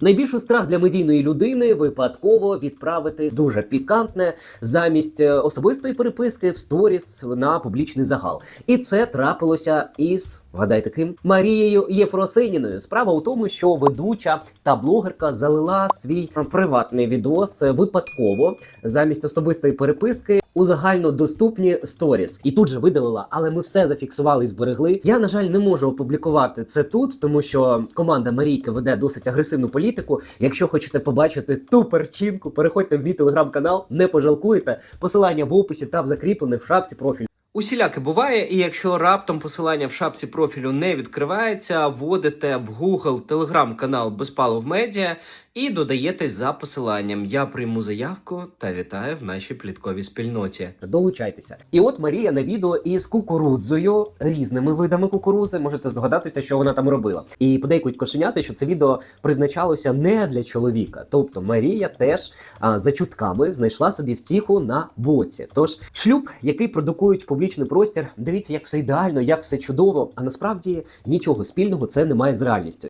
Найбільший страх для медійної людини випадково відправити дуже пікантне замість е, особистої переписки в сторіс на публічний загал. І це трапилося із вгадайте ким Марією Єфросиніною. Справа у тому, що ведуча та блогерка залила свій приватний відос випадково замість особистої переписки у загальнодоступні сторіс. І тут же видалила, але ми все зафіксували і зберегли. Я, на жаль, не можу опублікувати це тут, тому що команда Марійки веде досить агресивну політику. Якщо хочете побачити ту перчинку, переходьте в мій телеграм-канал, не пожалкуєте. Посилання в описі та в закріплене в шапці профілю. Усіляке буває, і якщо раптом посилання в шапці профілю не відкривається, вводите в Google телеграм-канал Безпалов Медіа і додаєтесь за посиланням. Я прийму заявку та вітаю в нашій плітковій спільноті. Долучайтеся. І от Марія на відео із кукурудзою, різними видами кукурудзи. Можете здогадатися, що вона там робила. І подейкують кошеняти, що це відео призначалося не для чоловіка. Тобто Марія теж а, за чутками знайшла собі втіху на боці. Тож шлюб, який продукують в публічний простір, дивіться, як все ідеально, як все чудово. А насправді нічого спільного це не має з реальністю.